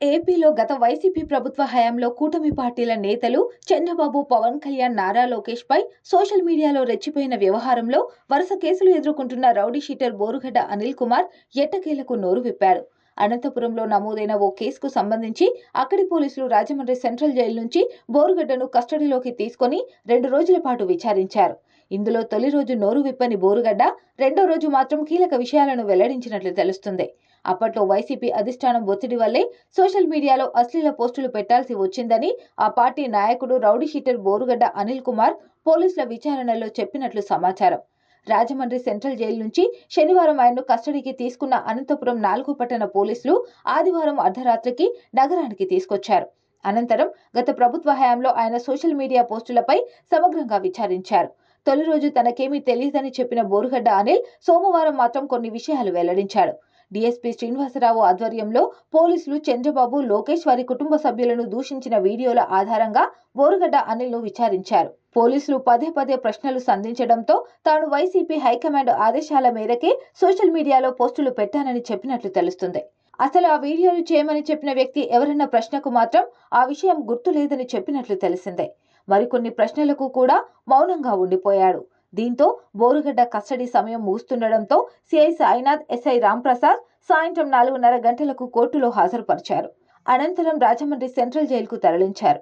ఏపీలో గత వైసీపీ ప్రభుత్వ హయాంలో కూటమి పార్టీల నేతలు చంద్రబాబు పవన్ కళ్యాణ్ నారా లోకేష్ పై సోషల్ మీడియాలో రెచ్చిపోయిన వ్యవహారంలో వరుస కేసులు ఎదుర్కొంటున్న రౌడీ షీటర్ బోరుగడ్డ అనిల్ కుమార్ ఎట్టకేలకు నోరు విప్పాడు. అనంతపురంలో నమోదైన ఓ కేసుకు సంబంధించి అక్కడి పోలీసులు రాజమండ్రి సెంట్రల్ జైలు నుంచి బోరుగడ్డను కస్టడీలోకి తీసుకొని రెండు రోజుల పాటు విచారించారు. ఇందులో తొలి రోజు నోరు విప్పని బోరుగడ్డ రెండో రోజు మాత్రం కీలక విషయాలను వెల్లడించినట్లు తెలుస్తుంది. అప్పట్లో వైసీపీ అధిష్టానం ఒత్తిడి వల్లే సోషల్ మీడియాలో అశ్లీల పోస్టులు పెట్టాల్సి వచ్చిందని ఆ పార్టీ నాయకుడు రౌడీ షీటర్ బోరుగడ్డ అనిల్ కుమార్ పోలీసుల విచారణలో చెప్పినట్లు సమాచారం. రాజమండ్రి సెంట్రల్ జైలు నుంచి శనివారం ఆయన్ను కస్టడీకి తీసుకున్న అనంతపురం నాలుగు పట్టణ పోలీసులు ఆదివారం అర్ధరాత్రికి నగరానికి తీసుకొచ్చారు. అనంతరం గత ప్రభుత్వ హయాంలో ఆయన సోషల్ మీడియా పోస్టులపై సమగ్రంగా విచారించారు. తొలి రోజు తనకేమీ తెలియదని చెప్పిన బోరుగడ్డ అనిల్ సోమవారం మాత్రం కొన్ని విషయాలు వెల్లడించాడు. డీఎస్పీ శ్రీనివాసరావు ఆధ్వర్యంలో పోలీసులు చంద్రబాబు లోకేష్ వారి కుటుంబ సభ్యులను దూషించిన వీడియోల ఆధారంగా బోరుగడ్డ అనిల్ను విచారించారు. పోలీసులు పదే పదే ప్రశ్నలు సంధించడంతో తాను వైసీపీ హైకమాండ్ ఆదేశాల మేరకే సోషల్ మీడియాలో పోస్టులు పెట్టానని చెప్పినట్లు తెలుస్తుంది. అసలు ఆ వీడియోలు చేయమని చెప్పిన వ్యక్తి ఎవరన్న ప్రశ్నకు మాత్రం ఆ విషయం గుర్తులేదని చెప్పినట్లు తెలిసిందే. మరికొన్ని ప్రశ్నలకు కూడా మౌనంగా ఉండిపోయాడు. దీంతో బోరుగడ్డ కస్టడీ సమయం ముగుస్తుండటంతో సిఐ సాయినాథ్ ఎస్ఐ రాంప్రసాద్ సాయంత్రం నాలుగున్నర గంటలకు కోర్టులో హాజరుపరిచారు. అనంతరం రాజమండ్రి సెంట్రల్ జైలుకు తరలించారు.